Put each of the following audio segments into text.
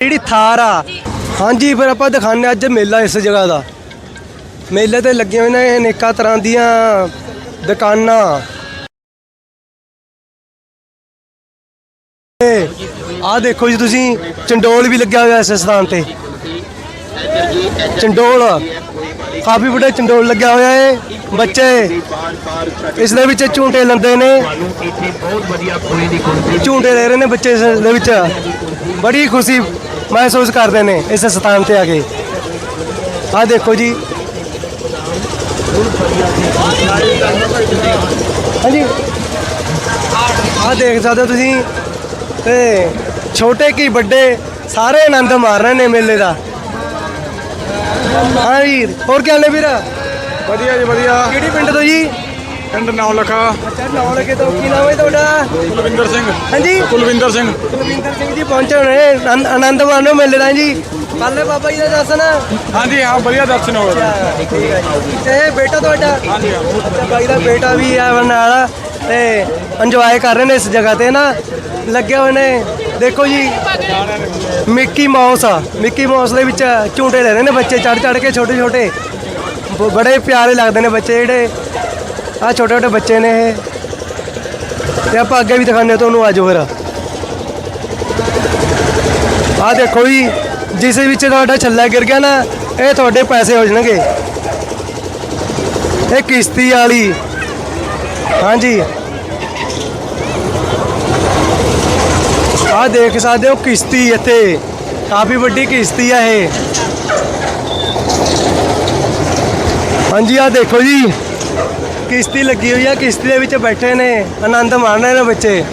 ਜਿਹੜੀ ਥਾਰ ਆ। ਹਾਂਜੀ ਫਿਰ ਆਪਾਂ ਦਿਖਾਣੇ ਅੱਜ ਮੇਲਾ ਇਸ ਜਗ੍ਹਾ ਦਾ। ਮੇਲੇ ਤੇ ਲੱਗੀਆਂ ਹੋਈਆਂ ਨੇ ਅਨੇਕਾਂ ਤਰ੍ਹਾਂ ਦੀਆਂ ਦੁਕਾਨਾਂ। ਆ ਦੇਖੋ ਜੀ ਤੁਸੀਂ ਚੰਡੋਲ ਵੀ ਲੱਗਿਆ ਹੋਇਆ ਇਸ ਸਥਾਨ ਤੇ। ਚੰਡੋਲ ਕਾਫੀ ਵੱਡਾ ਚੰਡੋਲ ਲੱਗਿਆ ਹੋਇਆ ਹੈ ਬੱਚੇ। ਇਸ ਦੇ ਵਿੱਚ ਝੂਟੇ ਲੈਂਦੇ ਨੇ। ਝੂਟੇ ਲੈ ਰਹੇ ਨੇ ਬੱਚੇ ਇਸ ਦੇ ਵਿੱਚ। ਬੜੀ ਖੁਸ਼ੀ ਮਹਿਸੂਸ ਕਰਦੇ ਨੇ ਇਸ ਸਥਾਨ ਤੇ ਆ ਕੇ। ਆ ਦੇਖੋ ਜੀ। ਹਾਂਜੀ। ਆ ਦੇਖ ਸਕਦੇ ਹੋ ਤੁਸੀਂ। ਤੇ ਛੋਟੇ ਕੀ ਵੱਡੇ ਸਾਰੇ ਆਨੰਦ ਮਾਰ ਰਹੇ ਨੇ ਮੇਲੇ ਦਾ। ਹਾਂ ਵੀਰ ਹੋਰ ਕੀ ਹਾਲ ਨੇ ਵੀਰ? ਵਧੀਆ ਜੀ ਵਧੀਆ। ਕਿਹੜੀ ਪਿੰਡ ਤੋਂ ਜੀ? ਪਿੰਡ ਨੌ ਲਖਾ। ਅੱਛਾ ਨੌ ਲਗੇ ਤੋਂ ਕੀ ਨਾਮ ਹੈ ਤੁਹਾਡਾ? ਕੁਲਵਿੰਦਰ ਸਿੰਘ। ਹਾਂਜੀ। ਕੁਲਵਿੰਦਰ ਸਿੰਘ। ਕੁਲਵਿੰਦਰ ਸਿੰਘ ਜੀ ਪਹੁੰਚੇ ਹੋਣੇ। ਆਨੰਦ- ਮਾਣੋ ਮੇਲੇ ਦਾ ਜੀ। ਕੱਲੇ ਬਾਬਾ ਜੀ ਦਾ ਦਰਸ਼ਨ? ਹਾਂਜੀ ਹਾਂ ਵਧੀਆ ਦਰਸ਼ਨ ਹੋ ਗਏ। ਠੀਕ ਹੈ ਤੇ ਬੇਟਾ ਤੁਹਾਡਾ? ਹਾਂਜੀ ਹਾਂ। ਬਾਈ ਦਾ ਬੇਟਾ ਵੀ ਆ ਨਾਲ। ਤੇ ਇੰਜੋਏ ਕਰ ਰਹੇ ਨੇ ਇਸ ਜਗ੍ਹਾ ਤੇ ਨਾ? ਲੱਗੇ ਹੋਏ ਨੇ। ਦੇਖੋ ਜੀ ਮਿੱਕੀ ਮਾਊਸ ਆ। ਮਿੱਕੀ ਮਾਊਸ ਦੇ ਵਿੱਚ ਝੂਟੇ ਲੈ ਰਹੇ ਨੇ ਬੱਚੇ ਚੜ ਚੜ ਕੇ ਛੋਟੇ ਛੋਟੇ ਬੜੇ ਪਿਆਰੇ ਲੱਗਦੇ ਨੇ ਬੱਚੇ ਜਿਹੜੇ। ਆ ਛੋਟੇ ਛੋਟੇ ਬੱਚੇ ਨੇ ਇਹ। ਤੇ ਆਪਾਂ ਅੱਗੇ ਵੀ ਦਿਖਾਉਂਦੇ ਤੁਹਾਨੂੰ ਆਜੋ ਫਿਰ। ਆ ਦੇਖੋ ਜੀ, ਜਿਸ ਵਿੱਚ ਤੁਹਾਡਾ ਛੱਲਾ ਗਿਰ ਗਿਆ ਨਾ, ਇਹ ਤੁਹਾਡੇ ਪੈਸੇ ਹੋ ਜਾਣਗੇ। ਇਹ ਕਿਸ਼ਤੀ ਵਾਲੀ। ਹਾਂਜੀ। ਆ ਦੇਖ ਸਕਦੇ ਹੋ ਕਿਸ਼ਤੀ ਇੱਥੇ। ਕਾਫੀ ਵੱਡੀ ਕਿਸ਼ਤੀ ਆ ਇਹ। ਹਾਂਜੀ, ਆ ਦੇਖੋ ਜੀ। ਕਿਸ਼ਤੀ ਲੱਗੀ ਹੋਈ ਆ, ਕਿਸ਼ਤੀ ਦੇ ਵਿੱਚ ਬੈਠੇ ਨੇ, ਆਨੰਦ ਮਾਣ ਰਹੇ ਨੇ ਬੱਚੇ।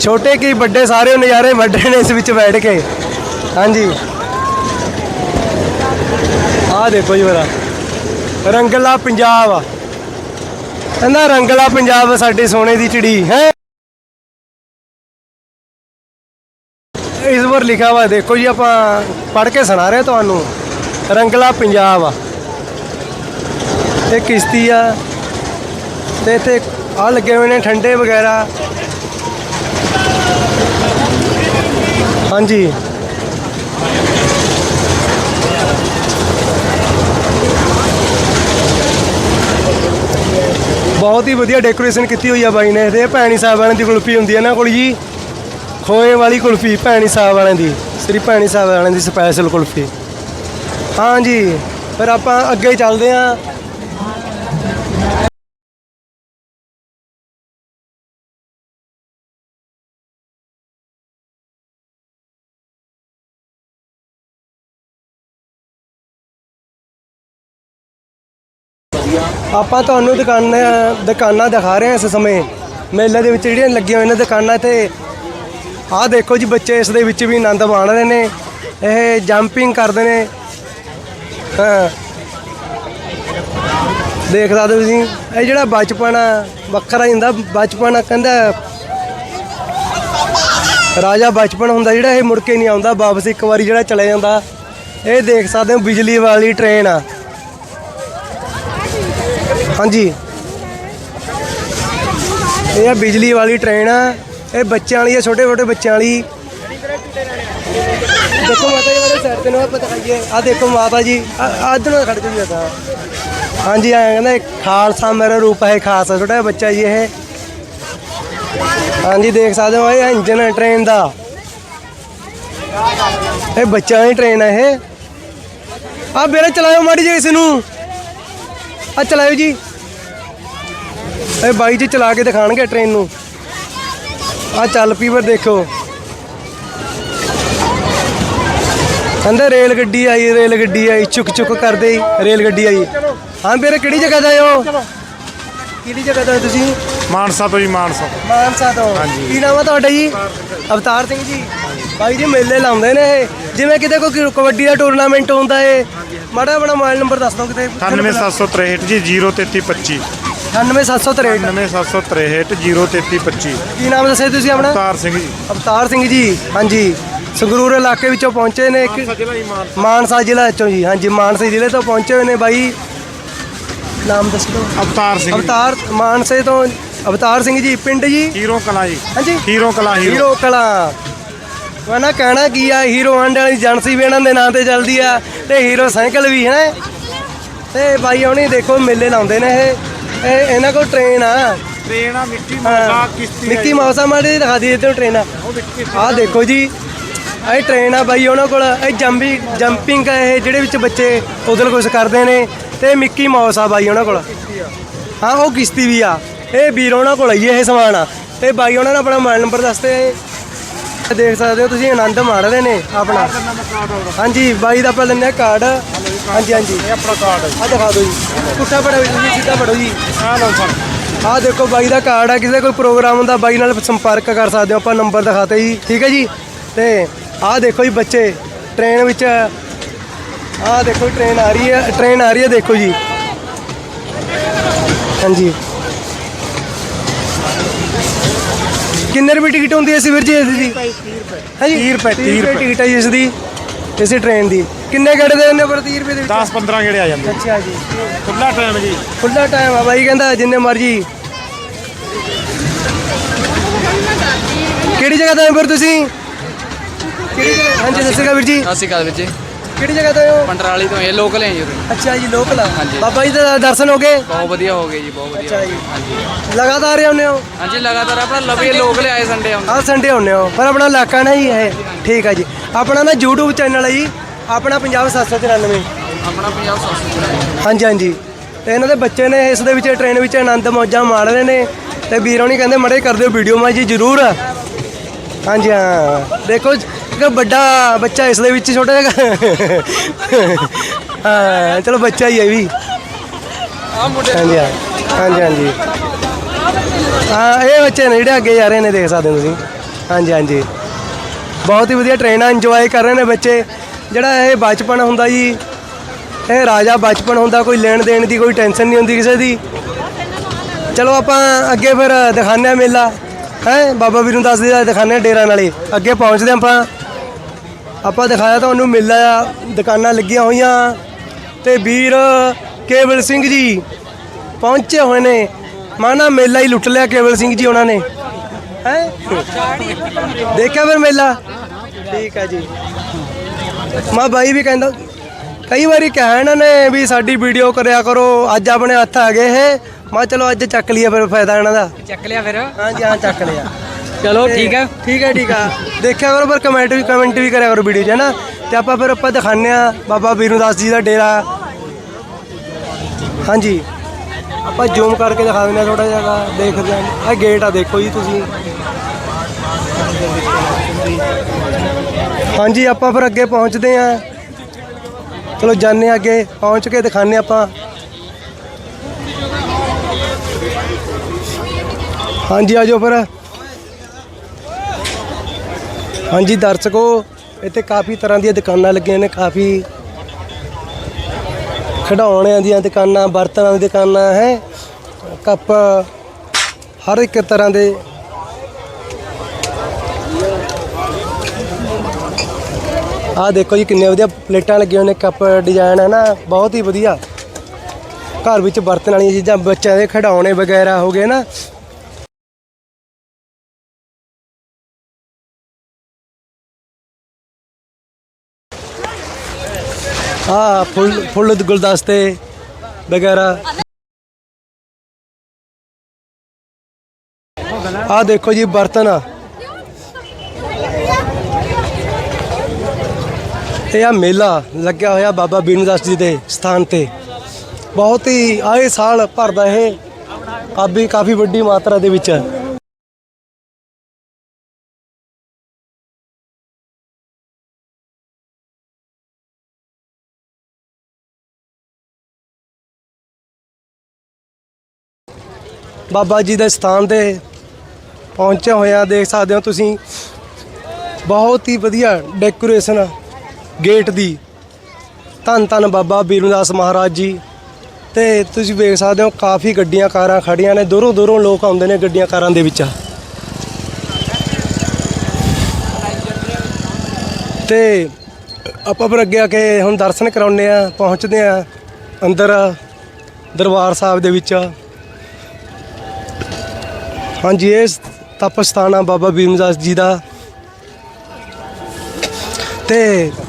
ਛੋਟੇ ਕੀ ਵੱਡੇ, ਸਾਰੇ ਨਜ਼ਾਰੇ ਵੱਢ ਰਹੇ ਨੇ ਇਸ ਵਿੱਚ ਬੈਠ ਕੇ। ਹਾਂਜੀ। ਆ ਦੇਖੋ ਜੀ ਮੇਰਾ। ਰੰਗਲਾ ਪੰਜਾਬ। ਕਹਿੰਦਾ ਰੰਗਲਾ ਪੰਜਾਬ ਸਾਡੇ ਸੋਨੇ ਦੀ ਚਿੜੀ, ਹੈ? ਇਸ ਵਾਰ ਲਿਖਿਆ ਹੋਇਆ ਦੇਖੋ ਜੀ ਆਪਾਂ ਪੜ੍ਹ ਕੇ ਸੁਣਾ ਰਹੇ ਤੁਹਾਨੂੰ। ਰੰਗਲਾ ਪੰਜਾਬ। ਆ ਇਹ ਕਿਸ਼ਤੀ ਆ। ਤੇ ਇੱਥੇ ਆ ਲੱਗੇ ਹੋਏ ਨੇ ਠੰਡੇ ਵਗੈਰਾ। ਹਾਂਜੀ। ਬਹੁਤ ਹੀ ਵਧੀਆ ਡੈਕੋਰੇਸ਼ਨ ਕੀਤੀ ਹੋਈ ਆ ਬਾਈ ਨੇ। ਤੇ ਭੈਣੀ ਸਾਹਿਬ ਵਾਲਿਆਂ ਦੀ ਕੁਲਫੀ ਹੁੰਦੀ ਹੈ ਨਾ ਕੋਲ ਜੀ? ਖੋਏ ਵਾਲੀ ਕੁਲਫੀ, ਭੈਣੀ ਸਾਹਿਬ ਵਾਲਿਆਂ ਦੀ। ਸ੍ਰੀ ਭੈਣੀ ਸਾਹਿਬ ਵਾਲਿਆਂ ਦੀ ਸਪੈਸ਼ਲ ਕੁਲਫੀ। ਹਾਂਜੀ। ਫਿਰ ਆਪਾਂ ਅੱਗੇ ਚੱਲਦੇ ਆਂ। ਆਪਾਂ ਤੁਹਾਨੂੰ ਦੁਕਾਨਾਂ ਦੁਕਾਨਾਂ ਦਿਖਾ ਰਹੇ ਹਾਂ ਇਸ ਸਮੇਂ। ਮੇਲੇ ਦੇ ਵਿੱਚ ਜਿਹੜੀਆਂ ਲੱਗੀਆਂ ਹੋਈਆਂ ਨੇ ਦੁਕਾਨਾਂ ਤੇ, ਆਹ ਦੇਖੋ ਜੀ ਬੱਚੇ ਇਸ ਦੇ ਵਿੱਚ ਵੀ ਆਨੰਦ ਮਾਣ ਰਹੇ ਨੇ। ਇਹ ਜੰਪਿੰਗ ਕਰਦੇ ਨੇ। ਹਾਂ। ਦੇਖ ਸਕਦੇ ਹੋ ਤੁਸੀਂ, ਇਹ ਜਿਹੜਾ ਬਚਪਨ ਆ, ਵੱਖਰਾ ਹੀ ਹੁੰਦਾ। ਬਚਪਨ ਕਹਿੰਦਾ, ਰਾਜਾ ਬਚਪਨ ਹੁੰਦਾ ਜਿਹੜਾ ਇਹ ਮੁੜ ਕੇ ਨਹੀਂ ਆਉਂਦਾ, ਵਾਪਸ ਇੱਕ ਵਾਰੀ ਜਿਹੜਾ ਚਲੇ ਜਾਂਦਾ। ਇਹ ਦੇਖ ਸਕਦੇ ਹੋ, ਬਿਜਲੀ ਵਾਲੀ ਟ੍ਰੇਨ ਆ। ਹਾਂਜੀ। ਇਹ ਆ ਬਿਜਲੀ ਵਾਲੀ ਟ੍ਰੇਨ ਆ। ਇਹ ਬੱਚਿਆਂ ਵਾਲੀ ਆ ਛੋਟੇ ਛੋਟੇ ਬੱਚਿਆਂ ਵਾਲੀ। ਦੇਖੋ ਮਾਤਾ ਜੀ ਵਾਲੇ ਸਾਈਡ ਤੇ ਨੂੰ ਆਪਾਂ ਦਿਖਾਈਏ ਆ ਦੇਖੋ ਮਾਤਾ ਜੀ ਆਦ ਨੂੰ ਖੜ ਕੇ ਜੀ ਤਾਂ ਹਾਂਜੀ ਆ ਕਹਿੰਦਾ ਖਾਲਸਾ ਮੇਰਾ ਰੂਪ ਹੈ ਖਾਲਸਾ ਛੋਟਾ ਜਿਹਾ ਬੱਚਾ ਜੀ ਇਹ। ਹਾਂਜੀ, ਦੇਖ ਸਕਦੇ ਹੋ, ਇਹ ਇੰਜਨ ਹੈ ਟ੍ਰੇਨ ਦਾ। ਇਹ ਬੱਚਿਆਂ ਦੀ ਟ੍ਰੇਨ ਹੈ ਇਹ। ਆ ਵੀਰੇ ਚਲਾਇਓ ਮਾੜੀ ਜੀ ਇਸ ਨੂੰ। ਆ ਚਲਾਇਓ ਜੀ। ਇਹ ਬਾਈ ਜੀ ਚਲਾ ਕੇ ਦਿਖਾਣਗੇ ਟ੍ਰੇਨ ਨੂੰ। ਆ ਚੱਲ ਪਈ ਫਿਰ ਦੇਖੋ। ਕਹਿੰਦੇ ਰੇਲ ਗੱਡੀ ਆਈ ਰੇਲ ਗੱਡੀ ਆਈ ਚੁੱਕ ਚੁੱਕ ਕਰਦੇ ਹੀ ਰੇਲ ਗੱਡੀ ਆਈ। ਹਾਂ ਵੀਰੇ ਕਿਹੜੀ ਜਗ੍ਹਾ ਦਾ ਹੋ ਕਿਹੜੀ ਜਗ੍ਹਾ ਦਾ ਤੁਸੀਂ? ਮਾਨਸਾ ਤੋਂ ਜੀ ਮਾਨਸਾ ਮਾਨਸਾ ਤੋਂ। ਕੀ ਨਾਮ ਆ ਤੁਹਾਡਾ ਜੀ? ਅਵਤਾਰ ਸਿੰਘ ਜੀ। ਬਾਈ ਜੀ ਮੇਲੇ ਲਾਉਂਦੇ ਨੇ ਇਹ। ਜਿਵੇਂ ਕਿਤੇ ਕੋਈ ਕਬੱਡੀ ਦਾ ਟੂਰਨਾਮੈਂਟ ਹੁੰਦਾ ਏ। ਮਾੜਾ ਬੜਾ ਮੋਬਾਈਲ ਨੰਬਰ ਦੱਸ ਦਿਓ ਕਿਤੇ। 98763 ਜੀ 03325 98763 98763 03325 ਕੀ ਨਾਮ ਦੱਸਿਆ ਤੁਸੀਂ ਆਪਣਾ? ਤਾਰ ਸਿੰਘ ਜੀ। ਅਵਤਾਰ ਸਿੰਘ ਜੀ ਹਾਂਜੀ। ਸੰਗਰੂਰ ਇਲਾਕੇ ਵਿੱਚੋਂ ਪਹੁੰਚੇ ਨੇ ਇੱਕ ਮਾਨਸਾ ਜ਼ਿਲ੍ਹਾ ਚੋਂ ਜੀ ਹਾਂਜੀ ਮਾਨਸਾ ਜ਼ਿਲ੍ਹੇ ਤੋਂ ਪਹੁੰਚੇ ਹੋਏ ਨੇ ਬਾਈ। ਨਾਮ ਦੱਸ ਦਿਓ। ਅਵਤਾਰ ਸਿੰਘ। ਅਵਤਾਰ ਮਾਨਸੇ ਤੋਂ ਅਵਤਾਰ ਸਿੰਘ ਜੀ ਪਿੰਡ ਜੀ? ਹੀਰੋ ਕਲਾ ਜੀ। ਹਾਂਜੀ। ਹੀਰੋ ਕਲਾ ਹੀਰੋ। ਹੀਰੋ ਕਲਾ। ਮੈਂ ਨਾ ਕਹਿਣਾ ਕੀ ਆ ਹੀਰੋ ਹਾਂਡੇ ਵਾਲੀ ਏਜੰਸੀ ਵੀ ਇਹਨਾਂ ਦੇ ਨਾਂ ਤੇ ਚੱਲਦੀ ਆ ਤੇ ਹੀਰੋ ਸਾਈਕਲ ਵੀ ਹੈ ਤੇ ਬਾਈ ਹੁਣੀ ਦੇਖੋ ਮੇਲੇ ਲਾਉਂਦੇ ਨੇ ਇਹ। ਇਹ ਇਹਨਾਂ ਕੋਲ ਟ੍ਰੇਨ ਆ। ਟ੍ਰੇਨ ਆ ਮਿੱਟੀ ਮੌਸਾ ਕਿਸ਼ਤੀ ਮਿੱਕੀ ਮਾਊਸ ਆ ਮਾੜੀ ਦਿਖਾ ਦਈਏ ਤੇ ਟ੍ਰੇਨ ਆ। ਆਹ ਦੇਖੋ ਜੀ ਇਹ ਟ੍ਰੇਨ ਆ ਬਾਈ ਉਹਨਾਂ ਕੋਲ। ਇਹ ਜੰਪੀ ਜੰਪਿੰਗ ਆ ਇਹ ਜਿਹੜੇ ਵਿੱਚ ਬੱਚੇ ਉਦਲ ਕੁਛ ਕਰਦੇ ਨੇ। ਤੇ ਮਿੱਕੀ ਮਾਊਸ ਆ ਬਾਈ ਉਹਨਾਂ ਕੋਲ। ਹਾਂ ਉਹ ਕਿਸ਼ਤੀ ਵੀ ਆ। ਇਹ ਵੀਰ ਉਹਨਾਂ ਕੋਲ ਹੀ ਇਹ ਸਮਾਨ ਆ। ਤੇ ਬਾਈ ਉਹਨਾਂ ਨੇ ਆਪਣਾ ਮੋਬਾਈਲ ਨੰਬਰ ਇਹ ਦੇਖ ਸਕਦੇ ਹੋ ਤੁਸੀਂ ਆਨੰਦ ਮਾਣ ਰਹੇ ਨੇ ਆਪਣਾ। ਹਾਂਜੀ ਬਾਈ ਦਾ ਆਪਾਂ ਹਾਂ ਕਾਰਡ ਹਾਂਜੀ ਹਾਂਜੀ ਇਹ ਆਪਣਾ ਕਾਰਡ ਆ ਦਿਖਾ ਦਿਓ ਜੀ। ਪੁੱਠਾ ਪੜੋ ਜੀ ਸਿੱਧਾ ਪੜੋ ਜੀ। ਆ ਲਓ ਸਰ ਆਹ ਦੇਖੋ ਬਾਈ ਦਾ ਕਾਰਡ ਆ। ਕਿਸੇ ਕੋਈ ਪ੍ਰੋਗਰਾਮ ਹੁੰਦਾ ਬਾਈ ਨਾਲ ਸੰਪਰਕ ਕਰ ਸਕਦੇ ਹੋ। ਆਪਾਂ ਨੰਬਰ ਦਿਖਾਤੇ ਜੀ। ਠੀਕ ਹੈ ਜੀ? ਤੇ ਆਹ ਦੇਖੋ ਜੀ ਬੱਚੇ ਟ੍ਰੇਨ ਵਿੱਚ। ਆਹ ਦੇਖੋ ਟ੍ਰੇਨ ਆ ਰਹੀ ਹੈ ਟ੍ਰੇਨ ਆ ਰਹੀ ਹੈ ਦੇਖੋ ਜੀ। ਹਾਂਜੀ। ਕਿੰਨੇ ਰੁਪਏ ਟਿਕਟ ਹੁੰਦੀ ਹੈ ਸਿਵਰ ਜੀ ਇਸ ਦੀ? ਹਾਂਜੀ 30 ਰੁਪਏ, 30 ਰੁਪਏ। ਟਿਕਟ ਹੈ ਇਸ ਦੀ ਇਸੇ ਟ੍ਰੇਨ ਦੀ। ਕਿੰਨੇ ਗੇੜੇ ਦੇ ਦਿੰਦੇ ਪਰ 30 ਰੁਪਏ ਦੇ ਵਿੱਚ? 10 15 ਗੇੜੇ ਆ ਜਾਂਦੇ ਅੱਛਾ ਜੀ। ਖੁੱਲਾ ਟਾਈਮ ਜੀ। ਖੁੱਲਾ ਟਾਈਮ ਆ ਬਾਈ ਕਹਿੰਦਾ ਜਿੰਨੇ ਮਰਜ਼ੀ। ਕਿਹੜੀ ਜਗ੍ਹਾ ਤੋਂ ਆਏ ਫਿਰ ਤੁਸੀਂ? ਕਿਹੜੀ ਜਗ੍ਹਾ ਹਾਂਜੀ ਦੱਸੇਗਾ ਵੀਰ ਜੀ। ਸਤਿ ਸ਼੍ਰੀ ਅਕਾਲ ਵੀਰ ਜੀ। ਕਿਹੜੀ ਜਗ੍ਹਾ ਤੋਂ ਆਏ ਹੋ? ਪੰਡਰਾਲੀ ਤੋਂ ਇਹ ਲੋਕਲ ਹੈ ਜੀ ਉਰੇ। ਅੱਛਾ ਜੀ ਲੋਕਲ ਹਾਂਜੀ। ਬਾਬਾ ਜੀ ਦੇ ਦਰਸ਼ਨ ਹੋ ਗਏ? ਬਹੁਤ ਵਧੀਆ ਹੋ ਗਏ ਜੀ ਬਹੁਤ ਵਧੀਆ ਅੱਛਾ ਜੀ। ਹਾਂਜੀ। ਲਗਾਤਾਰ ਆਉਂਦੇ ਹੋ? ਹਾਂਜੀ ਲਗਾਤਾਰ ਆਪਣਾ ਲਵੇ ਲੋਕਲ ਆਏ ਸੰਡੇ ਆਉਂਦੇ। ਆਹ ਸੰਡੇ ਆਉਂਦੇ ਹੋ। ਪਰ ਆਪਣਾ ਇਲਾਕਾ ਨਾ ਜੀ ਇਹ। ਠੀਕ ਆ ਜੀ। ਆਪਣਾ ਨਾ YouTube ਚੈਨਲ ਹੈ ਜੀ। ਆਪਣਾ ਪੰਜਾਬ 794 ਆਪਣਾ ਪੰਜਾਬ ਸੌਸੀ ਹਾਂਜੀ ਹਾਂਜੀ। ਤੇ ਇਹਨਾਂ ਦੇ ਬੱਚੇ ਨੇ ਇਸ ਦੇ ਵਿੱਚ ਟ੍ਰੇਨ ਵਿੱਚ ਆਨੰਦ ਮੌਜਾਂ ਮਾਣ ਰਹੇ ਨੇ। ਤੇ ਵੀਰੋਂ ਨਹੀਂ ਕਹਿੰਦੇ ਮੜੇ ਕਰ ਦਿਓ ਵੀਡੀਓ ਮਾ ਜੀ ਜ਼ਰੂਰ ਹਾਂਜੀ ਹਾਂ। ਦੇਖੋ ਇੱਕ ਵੱਡਾ ਬੱਚਾ ਇਸ ਦੇ ਵਿੱਚ ਛੋਟਾ ਜਿਹਾ। ਹਾਂ, ਚਲੋ ਬੱਚਾ ਹੀ ਹੈ ਵੀ। ਹਾਂਜੀ, ਹਾਂ। ਹਾਂਜੀ ਹਾਂਜੀ। ਹਾਂ, ਇਹ ਬੱਚੇ ਨੇ ਜਿਹੜੇ ਅੱਗੇ ਜਾ ਰਹੇ ਨੇ, ਦੇਖ ਸਕਦੇ ਹੋ ਤੁਸੀਂ। ਹਾਂਜੀ ਹਾਂਜੀ। ਬਹੁਤ ਹੀ ਵਧੀਆ ਟ੍ਰੇਨ ਆ ਇੰਜੋਏ ਕਰ ਰਹੇ ਨੇ ਬੱਚੇ। ਜਿਹੜਾ ਇਹ ਬਚਪਨ ਹੁੰਦਾ ਜੀ, ਇਹ ਰਾਜਾ ਬਚਪਨ ਹੁੰਦਾ, ਕੋਈ ਲੈਣ ਦੇਣ ਦੀ ਕੋਈ ਟੈਨਸ਼ਨ ਨਹੀਂ ਹੁੰਦੀ ਕਿਸੇ ਦੀ। ਚਲੋ ਆਪਾਂ ਅੱਗੇ ਫਿਰ ਦਿਖਾਉਂਦੇ ਹਾਂ ਮੇਲਾ। ਹੈ, ਬਾਬਾ ਵੀਰੂ ਦਾਸ ਜੀ ਦਾ ਦਿਖਾਉਂਦੇ ਹਾਂ ਡੇਰਾ ਨਾਲੇ। ਅੱਗੇ ਪਹੁੰਚਦੇ ਹਾਂ ਆਪਾਂ। ਆਪਾਂ ਦਿਖਾਇਆ ਤੁਹਾਨੂੰ ਮੇਲਾ ਆ ਦੁਕਾਨਾਂ ਲੱਗੀਆਂ ਹੋਈਆਂ। ਤੇ ਵੀਰ ਕੇਵਲ ਸਿੰਘ ਜੀ ਪਹੁੰਚੇ ਹੋਏ ਨੇ। ਮਾਨਾ ਮੇਲਾ ਹੀ ਲੁੱਟ ਲਿਆ ਕੇਵਲ ਸਿੰਘ ਜੀ ਉਹਨਾਂ ਨੇ। ਹੈ? ਦੇਖਿਆ ਫਿਰ ਮੇਲਾ? ਠੀਕ ਹੈ ਜੀ। ਮਾ ਬਾਈ ਵੀ ਕਹਿੰਦਾ ਕਈ ਵਾਰੀ ਕਿਹਾ ਇਹਨਾਂ ਨੇ ਵੀ ਸਾਡੀ ਵੀਡੀਓ ਕਰਿਆ ਕਰੋ ਅੱਜ ਆਪਣੇ ਹੱਥ ਆ ਗਏ ਇਹ। ਮਾ ਚਲੋ ਅੱਜ ਚੱਕ ਲਈਏ ਫਿਰ ਫਾਇਦਾ ਇਹਨਾਂ ਦਾ। ਚੱਕ ਲਿਆ ਫਿਰ। ਹਾਂਜੀ ਹਾਂ ਚੱਕ ਲਿਆ। ਚਲੋ ਠੀਕ ਹੈ ਠੀਕ ਹੈ ਠੀਕ ਆ। ਦੇਖਿਆ ਕਰੋ ਪਰ ਕਮੈਂਟ ਵੀ ਕਮੈਂਟ ਵੀ ਕਰਿਆ ਕਰੋ ਵੀਡੀਓ 'ਚ ਹੈ ਨਾ ਤੇ ਆਪਾਂ ਫਿਰ ਆਪਾਂ ਦਿਖਾਉਂਦੇ ਆ ਬਾਬਾ ਵੀਰੂ ਦਾਸ ਜੀ ਦਾ ਡੇਰਾ। ਹਾਂਜੀ। ਆਪਾਂ ਜ਼ੂਮ ਕਰਕੇ ਦਿਖਾ ਦਿੰਦੇ ਆ ਥੋੜਾ ਜਿਹਾ ਦੇਖਦੇ ਆ ਇਹ ਗੇਟ ਆ ਦੇਖੋ ਜੀ ਤੁਸੀਂ। ਹਾਂਜੀ ਆਪਾਂ ਫਿਰ ਅੱਗੇ ਪਹੁੰਚਦੇ ਆ ਚਲੋ ਜਾਣੇ ਅੱਗੇ ਪਹੁੰਚ ਕੇ ਦਿਖਾਉਂਦੇ ਆਪਾਂ। ਹਾਂਜੀ ਆਜੋ ਫਿਰ। ਹਾਂਜੀ, ਦਰਸ਼ਕੋ, ਇੱਥੇ ਕਾਫੀ ਤਰ੍ਹਾਂ ਦੀਆਂ ਦੁਕਾਨਾਂ ਲੱਗੀਆਂ ਨੇ, ਕਾਫੀ ਖਿਡੌਣਿਆਂ ਦੀਆਂ ਦੁਕਾਨਾਂ, ਬਰਤਨਾਂ ਦੀਆਂ ਦੁਕਾਨਾਂ, ਹੈ? ਕੱਪ ਹਰ ਇੱਕ ਤਰ੍ਹਾਂ ਦੇ ਆਹ ਦੇਖੋ ਜੀ ਕਿੰਨੇ ਵਧੀਆ ਪਲੇਟਾਂ ਲੱਗੀਆਂ ਨੇ, ਕੱਪ ਡਿਜ਼ਾਈਨ ਹੈ ਨਾ ਬਹੁਤ ਹੀ ਵਧੀਆ। ਘਰ ਵਿੱਚ ਵਰਤਣ ਵਾਲੀਆਂ ਚੀਜ਼ਾਂ, ਬੱਚਿਆਂ ਦੇ ਖਿਡੌਣੇ ਵਗੈਰਾ ਹੋ ਗਏ ਨਾ ਆ ਫੁੱਲ ਫੁੱਲ ਦੇ ਗੁਲਦਸਤੇ ਵਗੈਰਾ। ਆ ਦੇਖੋ ਜੀ, ਬਰਤਨ ਇਹ ਆ ਮੇਲਾ ਲੱਗਿਆ ਹੋਇਆ ਬਾਬਾ ਬੀਨੂ ਦਾਸ ਜੀ ਦੇ ਸਥਾਨ ਤੇ। ਬਹੁਤ ਹੀ ਆਏ ਸਾਲ ਭਰਦਾ ਇਹ ਕਾਫੀ ਕਾਫੀ ਵੱਡੀ ਮਾਤਰਾ ਦੇ ਵਿੱਚ। ਬਾਬਾ ਜੀ ਦੇ ਸਥਾਨ ਤੇ ਪਹੁੰਚੇ ਹੋਇਆ ਦੇਖ ਸਕਦੇ ਹੋ ਤੁਸੀਂ। ਬਹੁਤ ਹੀ ਵਧੀਆ ਡੈਕੋਰੇਸ਼ਨ ਗੇਟ ਦੀ। ਧੰਨ ਧੰਨ ਬਾਬਾ ਬੀਰੂਦਾਸ ਮਹਾਰਾਜ ਜੀ। ਤੇ ਤੁਸੀਂ ਵੇਖ ਸਕਦੇ ਹੋ, ਕਾਫੀ ਗੱਡੀਆਂ ਕਾਰਾਂ ਖੜੀਆਂ ਨੇ। ਦੂਰੋਂ ਦੂਰੋਂ ਲੋਕ ਆਉਂਦੇ ਨੇ ਗੱਡੀਆਂ ਕਾਰਾਂ ਦੇ ਵਿੱਚ। ਤੇ ਆਪਾਂ ਫਿਰ ਅੱਗੇ ਆ ਕੇ ਹੁਣ ਦਰਸ਼ਨ ਕਰਾਉਂਦੇ ਆ, ਪਹੁੰਚਦੇ ਆ ਅੰਦਰ ਦਰਬਾਰ ਸਾਹਿਬ ਦੇ ਵਿੱਚ। ਹਾਂਜੀ ਇਹ ਤਪਸਥਾਨ ਆ ਬਾਬਾ ਬੀਮਦਾਸ ਜੀ ਦਾ। ਤੇ